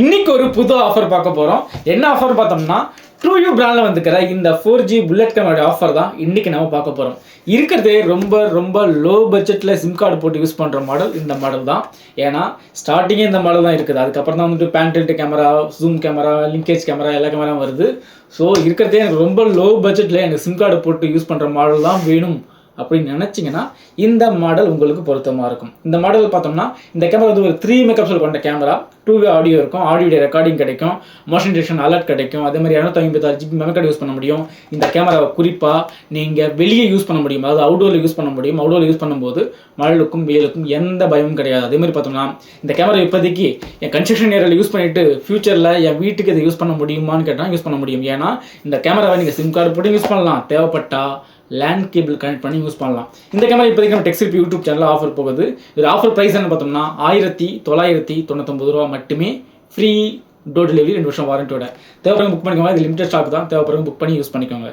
இன்னைக்கு ஒரு புது ஆஃபர் பார்க்க போகிறோம் என்ன ஆஃபர் பார்த்தோம்னா ட்ரூ யூ பிராண்டில் வந்துக்கிற இந்த four G bullet camera offer தான் இன்னைக்கு நம்ம பார்க்க போகிறோம் இருக்கிறதே ரொம்ப ரொம்ப லோ பட்ஜெட்டில் சிம் கார்டு போட்டு யூஸ் பண்ணுற மாடல் இந்த மாடல் தான். ஏன்னா ஸ்டார்டிங்கே இந்த மாடல் தான் இருக்குது. அதுக்கப்புறம் தான் வந்துட்டு pan tilt camera zoom camera linkage camera எல்லா கேமராவும் வருது. ஸோ இருக்கிறதே எனக்கு ரொம்ப லோ பட்ஜெட்டில் எனக்கு சிம் கார்டு போட்டு யூஸ் பண்ணுற மாடல் தான் வேணும். அப்படின்னு நினச்சிங்கன்னா இந்த மாடல் உங்களுக்கு பொருத்தமாக இருக்கும். இந்த மாடல் பார்த்தோம்னா இந்த கேமரா வந்து ஒரு த்ரீ மெகப்சல் கொண்ட கேமரா டூ வே ஆடியோ இருக்கும் ஆடியோ ரெக்கார்டிங் கிடைக்கும் மோஷன் டிரெக்ஷன் அலர்ட் கிடைக்கும். அதே மாதிரி இரநூத்தி ஐம்பத்தாறு ஜிபி மெமரி கார்டு யூஸ் பண்ண முடியும். இந்த கேமராவை குறிப்பாக நீங்கள் வெளியே யூஸ் பண்ண முடியும். அதாவது அவுடோரில் யூஸ் பண்ண முடியும். அவுடோரில் யூஸ் பண்ணும்போது மழலுக்கும் வெயிலுக்கும் எந்த பயமும் கிடையாது. அதே மாதிரி பார்த்தோம்னா இந்த கேமரா இப்போதைக்கு என் கன்ஸ்ட்ரக்ஷன் ஏரியாவில் யூஸ் பண்ணிவிட்டு ஃபியூச்சரில் என் வீட்டுக்கு இதை யூஸ் பண்ண முடியுமான்னு கேட்டால் யூஸ் பண்ண முடியும். ஏன்னா இந்த கேமராவை நீங்கள் சிம் கார்டு போட்டு யூஸ் பண்ணலாம். தேவைப்பட்டா லேண்ட் கேபிள் கனெக்ட் பண்ணி யூஸ் பண்ணலாம். இந்த கேமரா இப்போதைக்கு நம்ம டெக்ஸ்ட் யூடியூப் சேனலில் ஆஃபர் போகுது. இது ஆஃபர் ப்ரைஸ் என்ன பார்த்தோம்னா ஆயிரத்தி தொள்ளாயிரத்தி தொண்ணூத்தொம்பது ரூபா மட்டுமே ஃப்ரீ டோர் டெலிவரி ரெண்டு வருஷம் வாரண்டியோட தேவைப்படுறவங்க புக் பண்ணிக்கோங்க. இது லிமிடெட் ஸ்டாக் தான். தேவைப்படுறவங்க புக் பண்ணி யூஸ் பண்ணிக்கோங்க.